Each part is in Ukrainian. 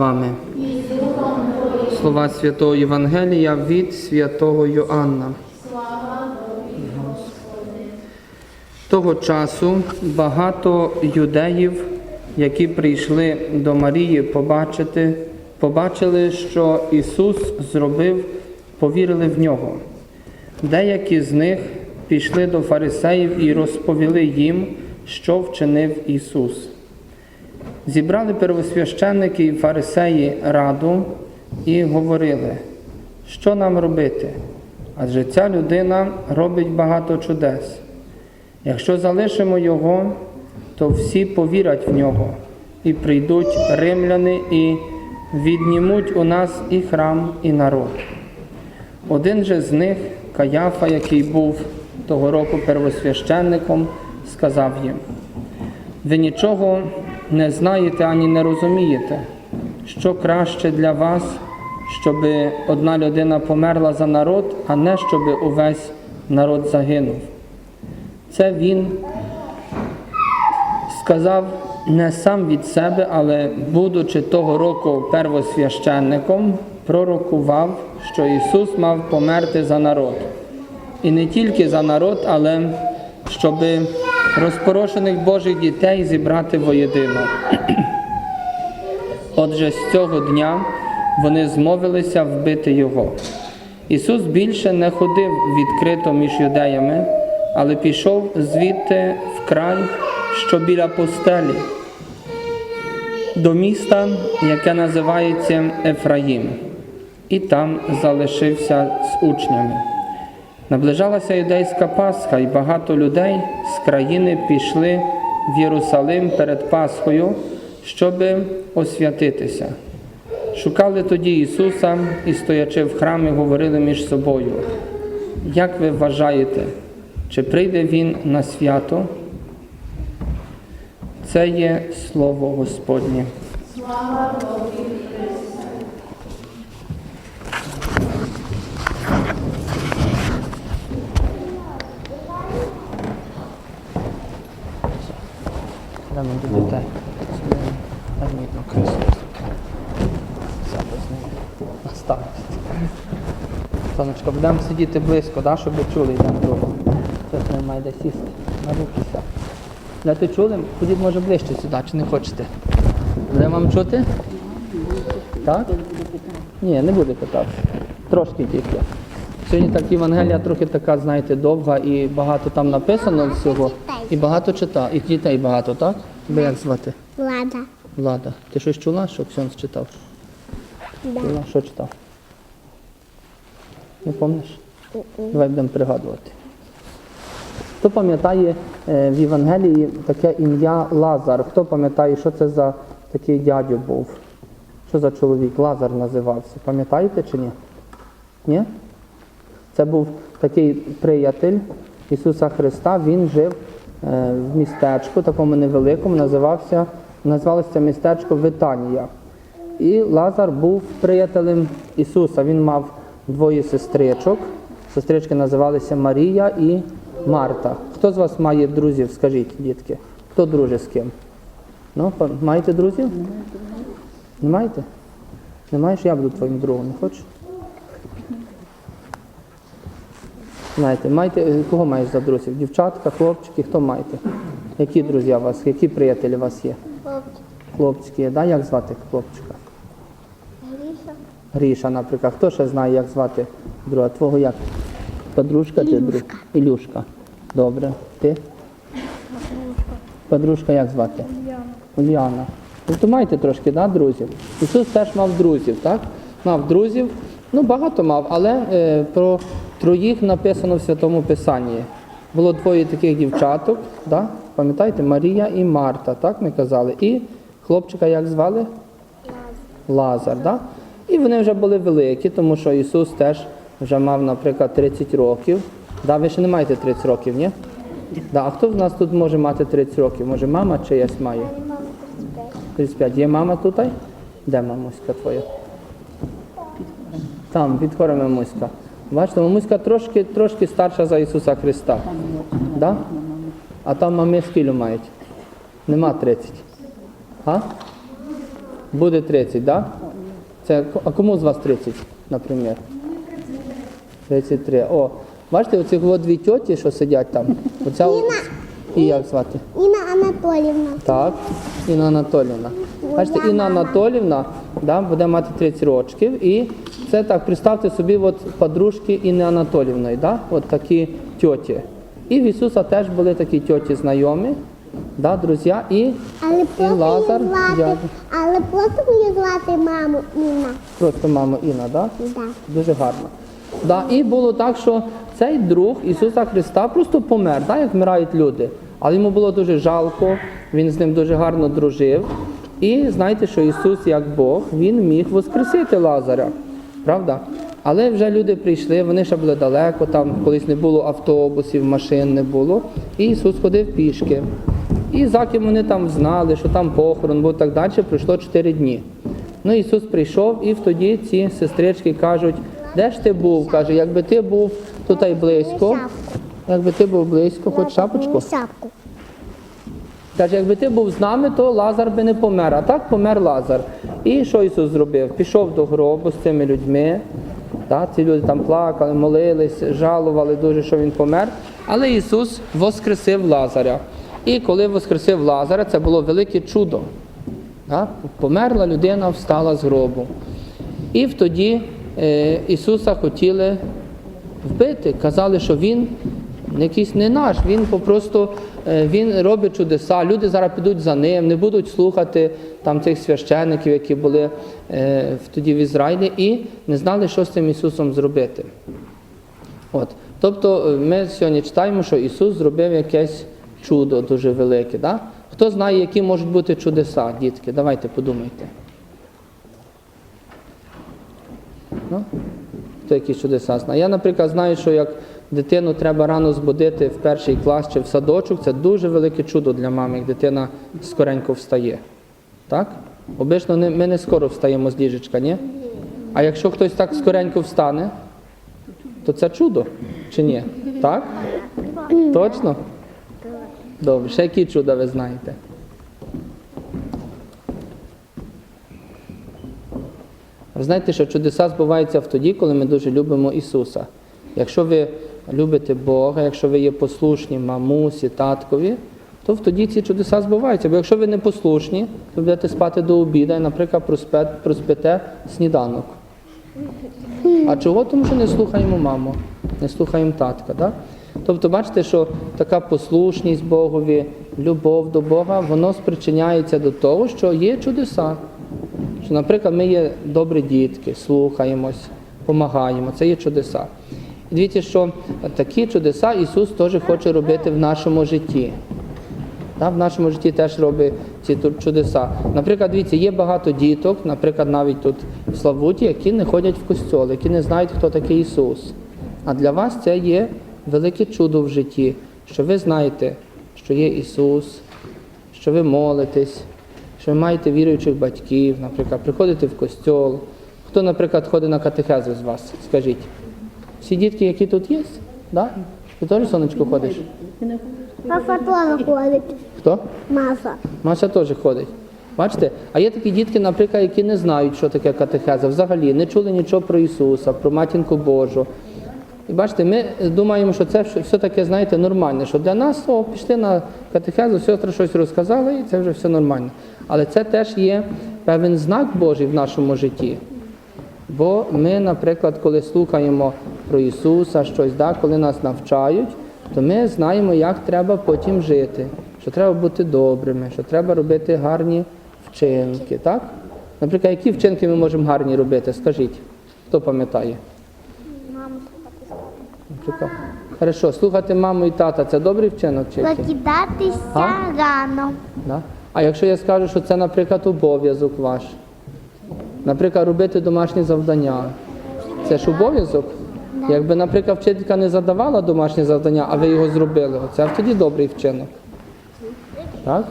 вами. Слова Святого Євангелія від святого Йоанна. Того часу багато юдеїв, які прийшли до Марії побачити, побачили, що Ісус зробив, повірили в нього. Деякі з них пішли до фарисеїв і розповіли їм, що вчинив Ісус. Зібрали первосвященники і фарисеї раду і говорили, що нам робити? Адже ця людина робить багато чудес. Якщо залишимо його, то всі повірять в нього, і прийдуть римляни і віднімуть у нас і храм, і народ. Один же з них, Каяфа, який був того року первосвященником, сказав їм: ви нічого не знаєте ані не розумієте, що краще для вас, щоб одна людина померла за народ, а не щоб увесь народ загинув. Це він сказав не сам від себе, але, будучи того року первосвященником, пророкував, що Ісус мав померти за народ. І не тільки за народ, але щоб розпорошених Божих дітей зібрати воєдино. Отже, з цього дня вони змовилися вбити його. Ісус більше не ходив відкрито між юдеями, але пішов звідти в край, що біля постелі, до міста, яке називається Ефраїм, і там залишився з учнями. Наближалася юдейська Пасха, і багато людей з країни пішли в Єрусалим перед Пасхою, щоб освятитися. Шукали тоді Ісуса і, стоячи в храмі, говорили між собою. Як ви вважаєте, чи прийде Він на свято? Це є Слово Господнє. Дамо до дітей. Амітно Христос. Наставити. Сонечко, будемо сидіти близько, да, щоб ви чули йдемо другого. Хтось не має де сісти. На руки ти чули? Ходіть, може, ближче сюди, чи не хочете? Буде вам чути? Так? Ні, не буде питати. Трошки тільки. Сьогодні так Євангелія трохи така, знаєте, довга і багато там написано всього. І багато читав. І дітей багато, так? Тебе як звати? Влада. Влада. Ти щось чула, що Ксьонс читав? Да. Чула? Що читав? Не пам'ятаєш? Давай будемо пригадувати. Хто пам'ятає е, в Євангелії таке ім'я Лазар? Хто пам'ятає, що це за такий дядю був? Що за чоловік? Лазар називався. Пам'ятаєте чи ні? Ні? Це був такий приятель Ісуса Христа. Він жив в містечку, такому невеликому, називався, називалося містечко Витанія. І Лазар був приятелем Ісуса. Він мав двоє сестричок. Сестрички називалися Марія і Марта. Хто з вас має друзів, скажіть, дітки? Хто дружить з ким? Ну, маєте друзів? Не маєте? Не маєш, я буду твоїм другом, не хочеш? Знаєте, маєте, кого маєш за друзів? Дівчатка, хлопчики, хто маєте? Які друзі у вас, які приятелі у вас є? Хлопчики, є, да? як звати хлопчика? Гріша. Гріша, наприклад. Хто ще знає, як звати друга? Твого як? Подружка чи друг? Ілюшка. Добре. Ти? Подружка як звати? Уляна. Уляна. Тобто маєте трошки, да, друзів? Ісус теж мав друзів, так? Мав друзів, ну багато мав, але е, про троїх написано в Святому Писанні. Було двоє таких дівчаток, да? пам'ятаєте, Марія і Марта, так ми казали. І хлопчика як звали? Лазар. Да? І вони вже були великі, тому що Ісус теж вже мав, наприклад, 30 років. Да, ви ще не маєте 30 років, ні? Да, а хто з нас тут може мати 30 років? Може мама чиясь має? 35. Є мама тут? Де мамуська твоя? Там, під хором мамуська. Бачите, мамуська трошки, трошки старша за Ісуса Христа. Да? А там мами скільки мають? Нема 30. А? Буде 30, так? Да? Це, а кому з вас 30, наприклад? 33. О, бачите, оці дві тьоті, що сидять там. Оця от- І як звати? Інна Анатолівна. Так, Інна Анатолівна. Бачите, Інна Анатолівна да, буде мати 30 років. І це так, представте собі, от подружки Інни Анатолівної, да? от такі тьоті. І в Ісуса теж були такі тьоті знайомі, да, друзі, і, Але і Лазар, звати, але просто її звати маму Інна. Просто мама Інна, да? Да. Дуже гарно. Да, і було так, що цей друг Ісуса Христа просто помер, да, як вмирають люди. Але йому було дуже жалко, він з ним дуже гарно дружив. І знаєте, що Ісус, як Бог, Він міг воскресити Лазаря. Правда? Але вже люди прийшли, вони ще були далеко, там колись не було автобусів, машин не було. І Ісус ходив пішки. І заки вони там знали, що там похорон був так далі, пройшло 4 дні. Ну, Ісус прийшов, і тоді ці сестрички кажуть, де ж ти був? Каже, якби ти був тут близько, якби ти був близько, хоч шапочку. Каже, якби ти був з нами, то Лазар би не помер. А так помер Лазар. І що Ісус зробив? Пішов до гробу з цими людьми. Так, ці люди там плакали, молились, жалували дуже, що він помер. Але Ісус воскресив Лазаря. І коли воскресив Лазаря, це було велике чудо. Так? Померла людина, встала з гробу. І тоді е, Ісуса хотіли вбити. Казали, що Він якийсь не наш, Він попросту е, він робить чудеса. Люди зараз підуть за ним, не будуть слухати там цих священиків, які були е, тоді в Ізраїлі, і не знали, що з цим Ісусом зробити. От. Тобто е, ми сьогодні читаємо, що Ісус зробив якесь чудо дуже велике. Да? Хто знає, які можуть бути чудеса, дітки? Давайте подумайте. Ну? Хто якісь чудеса знає? Я, наприклад, знаю, що як дитину треба рано збудити в перший клас чи в садочок, це дуже велике чудо для мами, як дитина скоренько встає. Так? Обично ми не скоро встаємо з ліжечка, ні? А якщо хтось так скоренько встане, то це чудо чи ні? Так? Точно? Добре, ще які чуда ви знаєте? Ви знаєте, що чудеса збуваються в тоді, коли ми дуже любимо Ісуса. Якщо ви любите Бога, якщо ви є послушні мамусі, таткові, то тоді ці чудеса збуваються. Бо якщо ви не послушні, то будете спати до обіду і, наприклад, проспе- проспите сніданок. А чого? Тому що не слухаємо маму, не слухаємо татка. Так? Тобто, бачите, що така послушність Богові, любов до Бога, воно спричиняється до того, що є чудеса. Що, наприклад, ми є добрі дітки, слухаємось, допомагаємо. Це є чудеса. Дивіться, що такі чудеса Ісус теж хоче робити в нашому житті. В нашому житті теж робить ці чудеса. Наприклад, дивіться, є багато діток, наприклад, навіть тут в Славуті, які не ходять в костьол, які не знають, хто такий Ісус. А для вас це є велике чудо в житті, що ви знаєте, що є Ісус, що ви молитесь, що ви маєте віруючих батьків, наприклад, приходите в костьол. Хто, наприклад, ходить на катехезу з вас? Скажіть. Всі дітки, які тут є? Да? Ти теж сонечко ходиш? Папа теж ходить. Хто? Маша. Маша теж ходить. Бачите? А є такі дітки, наприклад, які не знають, що таке катехеза, взагалі не чули нічого про Ісуса, про матінку Божу. І бачите, ми думаємо, що це все таке, знаєте, нормальне, що для нас о, пішли на катехезу, сестра щось розказала, і це вже все нормально. Але це теж є певен знак Божий в нашому житті. Бо ми, наприклад, коли слухаємо про Ісуса, щось, да, коли нас навчають, то ми знаємо, як треба потім жити, що треба бути добрими, що треба робити гарні вчинки. Так? Наприклад, які вчинки ми можемо гарні робити? Скажіть, хто пам'ятає? Мама, Наприклад. Хорошо, слухати маму і тата це добрий вчинок чи? Прокидатися рано. Да? А якщо я скажу, що це, наприклад, обов'язок ваш, наприклад, робити домашні завдання, це ж обов'язок? Якби, наприклад, вчителька не задавала домашнє завдання, а ви його зробили, це тоді добрий вчинок. Так?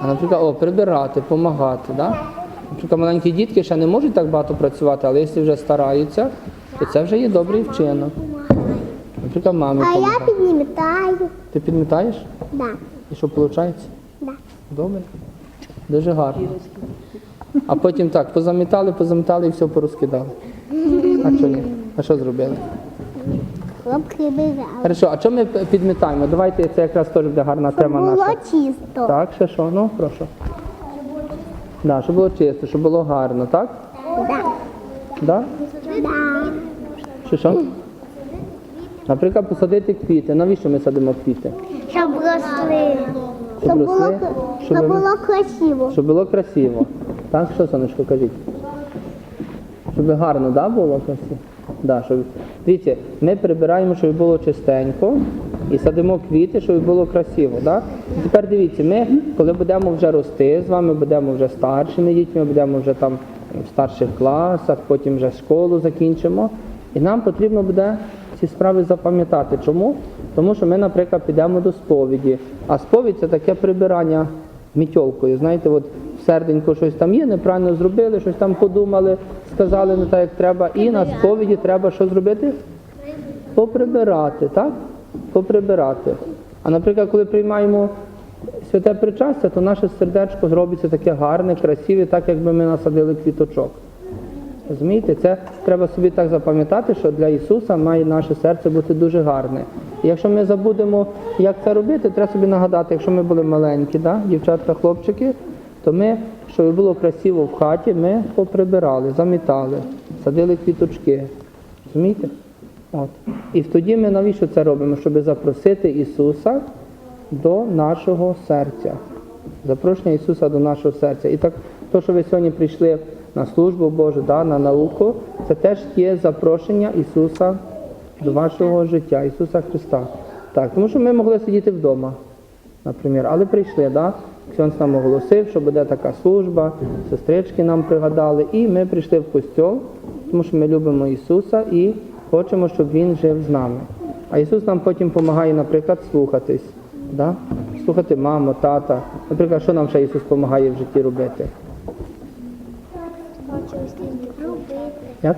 А наприклад, о, прибирати, допомагати. Да? Наприклад, маленькі дітки ще не можуть так багато працювати, але якщо вже стараються, то це вже є добрий вчинок. Наприклад, мамі А я допомагати. піднімаю. Ти підмітаєш? Да. І що виходить? Да. Добре. Дуже гарно. А потім так, позамітали, позамітали і все порозкидали. А що ні? А що зробили? Хлопці бігали. Хорошо, а що ми підмітаємо? Давайте це якраз теж буде гарна Щоб тема було чисто. Так, ще що? Ну, прошу. Да, щоб було чисто, щоб було гарно, так? Да. Да? Да. Що що? Наприклад, посадити квіти. Навіщо ми садимо квіти? Щоб росли. Щоб Щоб було, росли, щоб щоб було красиво. Щоб було красиво. Так, що, сонечко, кажіть? Щоб гарно, да, було красиво? Да, щоб... Дивіться, ми прибираємо, щоб було чистенько, і садимо квіти, щоб було красиво. Да? Тепер дивіться, ми, коли будемо вже рости, з вами будемо вже старшими дітьми, будемо вже там в старших класах, потім вже школу закінчимо. І нам потрібно буде ці справи запам'ятати. Чому? Тому що ми, наприклад, підемо до сповіді. А сповідь це таке прибирання мітьолкою. Знаєте, от серденько щось там є, неправильно зробили, щось там подумали, сказали не так, як треба. І на сповіді треба що зробити? Поприбирати, так? Поприбирати. А наприклад, коли приймаємо святе причастя, то наше сердечко зробиться таке гарне, красиве, так якби ми насадили квіточок. Розумієте, це треба собі так запам'ятати, що для Ісуса має наше серце бути дуже гарне. І якщо ми забудемо, як це робити, треба собі нагадати, якщо ми були маленькі, да, дівчатка, хлопчики, то ми, щоб було красиво в хаті, ми поприбирали, замітали, садили квіточки. Розумієте? От. І тоді ми навіщо це робимо? Щоб запросити Ісуса до нашого серця. Запрошення Ісуса до нашого серця. І так, то, що ви сьогодні прийшли на службу Божу, да, на науку, це теж є запрошення Ісуса до вашого життя, Ісуса Христа. Так, тому що ми могли сидіти вдома, наприклад, але прийшли, да? Ксьонс нам оголосив, що буде така служба, сестрички нам пригадали, і ми прийшли в костьол, тому що ми любимо Ісуса і хочемо, щоб Він жив з нами. А Ісус нам потім допомагає, наприклад, слухатись. Да? Слухати маму, тата. Наприклад, що нам ще Ісус допомагає в житті робити? Як?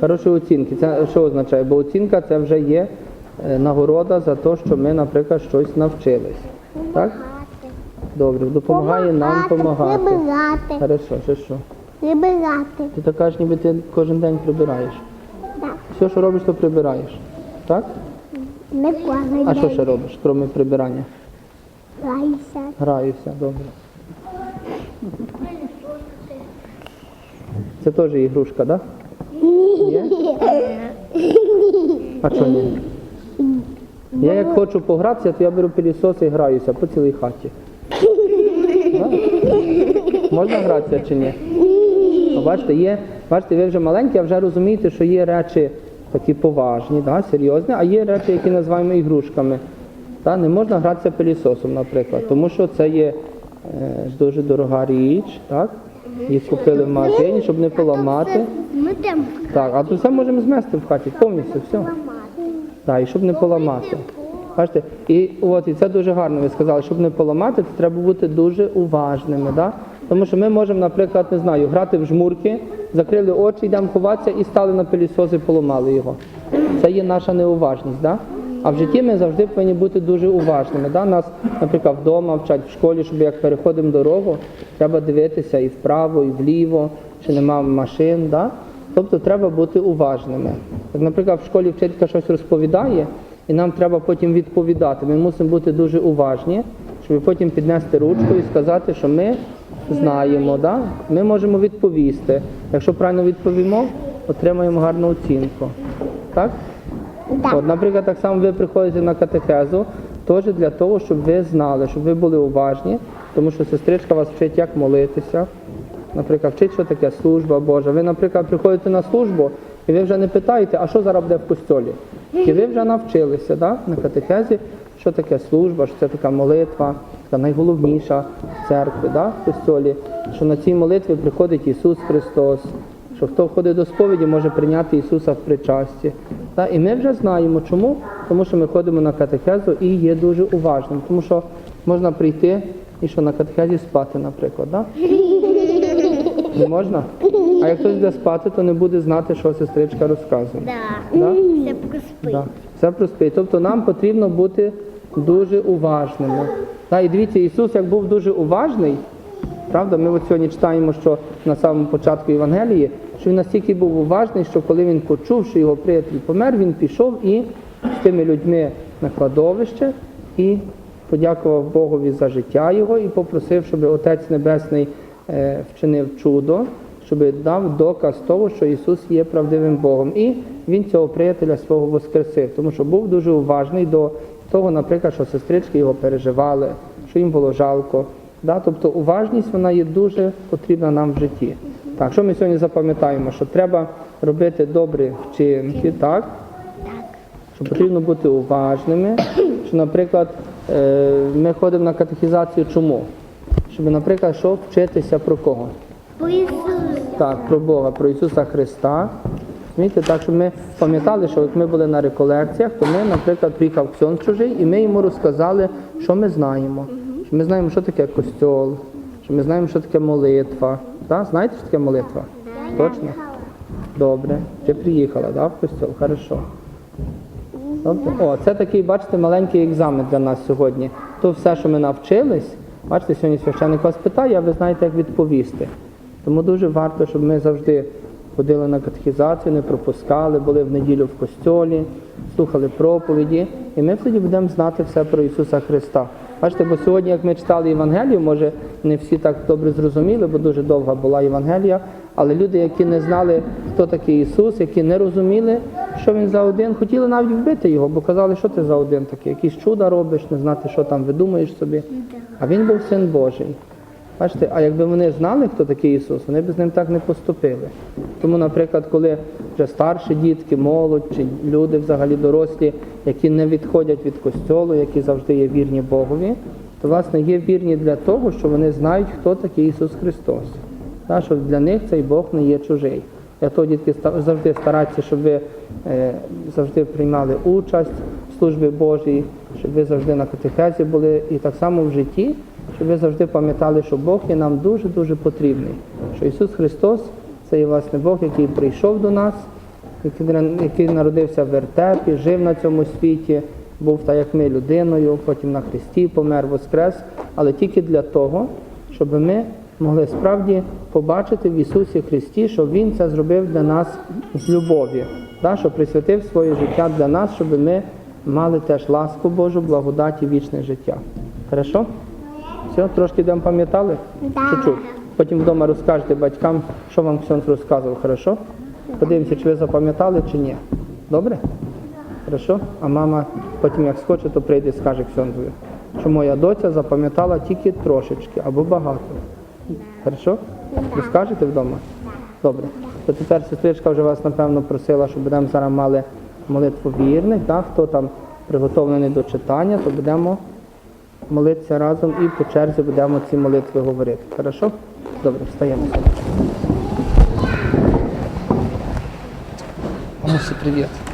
Хороші оцінки. Це що означає? Бо оцінка це вже є е, нагорода за те, що ми, наприклад, щось навчились. Так? Добре, допомагає нам допомагати. Прибирати. Хорошо, ще що? Прибирати. Ти так кажеш, ніби ти кожен день прибираєш. Так. Все, що робиш, то прибираєш. Так? Не кожен А що день. ще робиш, крім прибирання? Грайся. Граюся, добре. Це теж ігрушка, так? Є? А що ні? Я як хочу погратися, то я беру пилісос і граюся по цілій хаті. Да? Можна гратися чи ні? Ну, бачите, є, бачите, ви вже маленькі, а вже розумієте, що є речі такі поважні, да, серйозні, а є речі, які називаємо ігрушками. Та, не можна гратися пилісосом, наприклад, тому що це є е, дуже дорога річ, так? Їх купили в магазині, щоб не поламати. Так, а то все можемо змести в хаті повністю, все. Так, і щоб не поламати. Бачите, і от і це дуже гарно. Ви сказали, щоб не поламати, то треба бути дуже уважними. Да? Тому що ми можемо, наприклад, не знаю, грати в жмурки, закрили очі, йдемо ховатися і стали на пилісос поламали його. Це є наша неуважність. Да? А в житті ми завжди повинні бути дуже уважними. Да? Нас, наприклад, вдома вчать в школі, щоб як переходимо дорогу, треба дивитися і вправо, і вліво, чи нема машин. Да? Тобто треба бути уважними. Як, наприклад, в школі вчителька щось розповідає, і нам треба потім відповідати. Ми мусимо бути дуже уважні, щоб потім піднести ручку і сказати, що ми знаємо, да? ми можемо відповісти. Якщо правильно відповімо, отримаємо гарну оцінку. Так? Так. От, наприклад, так само ви приходите на катехезу, теж для того, щоб ви знали, щоб ви були уважні, тому що сестричка вас вчить, як молитися. Наприклад, вчить, що таке служба Божа. Ви, наприклад, приходите на службу, і ви вже не питаєте, а що зараз буде в костьолі? І ви вже навчилися да, на катехезі, що таке служба, що це така молитва, така найголовніша в церкві, да, в костьолі, що на цій молитві приходить Ісус Христос, що хто ходить до сповіді, може прийняти Ісуса в причасті. Та, і ми вже знаємо чому, тому що ми ходимо на катехезу і є дуже уважним, тому що можна прийти і що на катехезі спати, наприклад, да? Не можна? А як хтось буде спати, то не буде знати, що сестричка розказує. Да. Да? Це проспить. Да. Це проспить. Тобто нам потрібно бути дуже уважними. Да, і дивіться, Ісус як був дуже уважний, правда, ми от сьогодні читаємо, що на самому початку Євангелії, що він настільки був уважний, що коли він почув, що його приятель помер, він пішов і з тими людьми на кладовище і подякував Богові за життя його і попросив, щоб Отець Небесний вчинив чудо, щоб дав доказ того, що Ісус є правдивим Богом. І він цього приятеля свого воскресив, тому що був дуже уважний до того, наприклад, що сестрички його переживали, що їм було жалко. Да? Тобто уважність вона є дуже потрібна нам в житті. Так, що ми сьогодні запам'ятаємо, що треба робити добрі вчинки, так? Що потрібно бути уважними. Що, наприклад, е, ми ходимо на катехізацію чому? Щоб, наприклад, що вчитися про кого? По Ісусу. Так, про Бога, про Ісуса Христа. Розумієте, так, щоб ми пам'ятали, що як ми були на реколекціях, то ми, наприклад, приїхав ксьон чужий, і ми йому розказали, що ми знаємо. Що ми знаємо, що таке костьол, що ми знаємо, що таке молитва. Так? Знаєте, що таке молитва? Точно? Добре. Ти приїхала, да, в костьол? Хорошо. Добре. О, це такий, бачите, маленький екзамен для нас сьогодні. То все, що ми навчились, бачите, сьогодні священник вас питає, а ви знаєте, як відповісти. Тому дуже варто, щоб ми завжди ходили на катехізацію, не пропускали, були в неділю в костьолі, слухали проповіді, і ми тоді будемо знати все про Ісуса Христа. Бачите, бо сьогодні, як ми читали Євангелію, може не всі так добре зрозуміли, бо дуже довга була Євангелія, але люди, які не знали, хто такий Ісус, які не розуміли, що Він за один, хотіли навіть вбити його, бо казали, що ти за один такий, якісь чуда робиш, не знати, що там видумаєш собі. А він був син Божий. Бачите, а якби вони знали, хто такий Ісус, вони б з ним так не поступили. Тому, наприклад, коли вже старші дітки, молодь чи люди взагалі дорослі, які не відходять від костьолу, які завжди є вірні Богові, то власне є вірні для того, що вони знають, хто такий Ісус Христос. Та, що для них цей Бог не є чужий. Для того, дітки, завжди старайтеся, щоб ви е, завжди приймали участь службі Божій, щоб ви завжди на катехезі були і так само в житті, щоб ви завжди пам'ятали, що Бог є нам дуже-дуже потрібний. Що Ісус Христос це є власне Бог, який прийшов до нас, який, народився в вертепі, жив на цьому світі, був так, як ми людиною, потім на Христі помер, воскрес, але тільки для того, щоб ми могли справді побачити в Ісусі Христі, що Він це зробив для нас з любов'ю, да, що присвятив своє життя для нас, щоб ми мали теж ласку Божу, благодаті, вічне життя. Хорошо? Все, трошки йдемо пам'ятали? Чуть-чуть. Потім вдома розкажете батькам, що вам Ксьонс розказував, хорошо? Подивимося, чи ви запам'ятали, чи ні. Добре? Хорошо? А мама потім, як схоче, то прийде і скаже Ксьонзові, що моя доця запам'ятала тільки трошечки або багато. Хорошо? Розкажете вдома? Добре. То тепер сестричка вже вас, напевно, просила, щоб будемо зараз мали молитву вірних, да? хто там приготовлений до читання, то будемо молитися разом і по черзі будемо ці молитви говорити. Хорошо? Добре, встаємо. Мамусі, привіт.